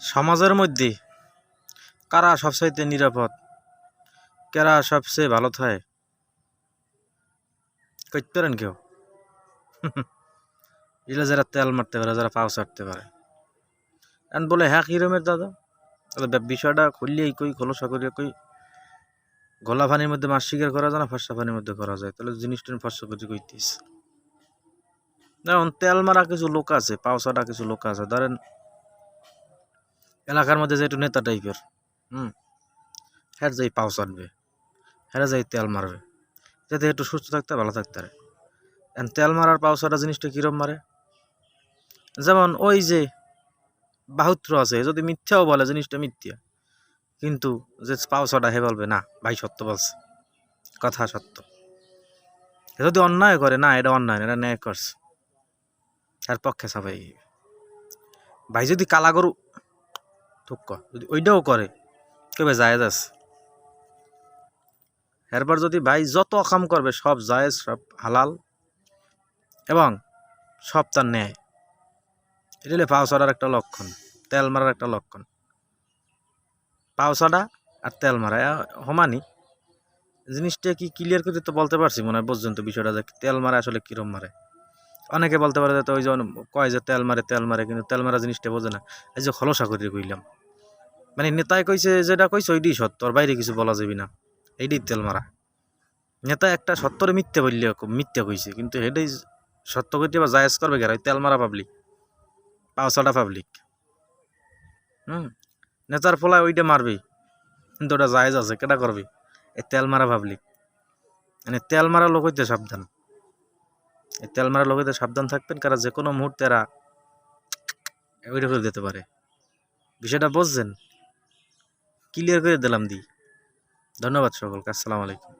সমাজের মধ্যে কারা সবচাইতে নিরাপদ? কারা সবচেয়ে ভালো থাকে? করতে পারেন কেউ? এগুলো যারা তেল মারতে পারে, যারা পাও ছাড়তে পারে। এখন বলে হ্যাঁ কিরমের দাদা? বিষয়টা খুললেই কই, খোলসা করিয়া কই। গলা পানির মধ্যে মাছ শিকার করা যায় না, ফর্সা পানির মধ্যে করা যায়? তাহলে জিনিসটা ফর্সা করে কইতিস যেমন তেল মারা কিছু লোক আছে পাওসাটা কিছু লোক আছে। ধরেন এলাকার মধ্যে যে নেতা টাইপের, হুম? হ্যাঁ যাই পাও চাটবে হ্যাঁ যাই তেল মারবে। যাতে একটু সুস্থ থাকতে, ভালো থাকতে পারে। তেল মারার পাও চাটা জিনিসটা কীরম মারে? যেমন ওই যে বাহুত্র আছে যদি মিথ্যাও বলে, জিনিসটা মিথ্যা। কিন্তু যে পাও চাটা হে বলবে, না, ভাই সত্য বলছে। কথা সত্য। যদি অন্যায় করে, না, এটা অন্যায় এটা ন্যায় করছে। তার পক্ষে সবাই। ভাই যদি কালা গরু যদি ওইটাও করে কেবে জায়েজ আছে। এরপর যদি ভাই যত কাম করবে, সব জায়েজ, সব হালাল, এবং সব তার ন্যায়। এটা হলে পাও একটা লক্ষণ, তেল মারার একটা লক্ষণ। পাও চড়া আর তেল মারা সমানই। জিনিসটা কি ক্লিয়ার করে তো বলতে পারছি মনে হয় পর্যন্ত বিষয়টা যে তেল মারা আসলে কিরম মারে। অনেকে বলতে পারে যে ওই যে কয় যে তেল মারে তেল মারে, কিন্তু তেল মারা জিনিসটা বোঝে না। এই যে খলসা করে কইলাম। মানে নেতায় কইছে যেটা কইছে, ওইটাই সত্য, আর বাইরে কিছু বলা যাবি না। এইটাই তেল মারা। নেতা একটা সত্যরে মিথ্যা বললে মিথ্যা কইছে, কিন্তু এটাই সত্য কইতে বা জায়েজ করবে ওই তেল মারা পাবলিক পাওসাটা পাবলিক হুম? নেতার ফলায় ওইটা মারবি, কিন্তু ওটা জায়েজ আছে কেটা করবি? এই তেল মারা পাবলিক মানে তেল মারা লোক হইতে সাবধান। এই তেল মারা লোক হইতে সাবধান থাকবেন কারণ যে কোনো মুহূর্তে এরা ওইটা করে দিতে পারে। বিষয়টা বুঝছেন? ক্লিয়ার করে দিলাম দি। ধন্যবাদ সকলকে আসসালামু আলাইকুম।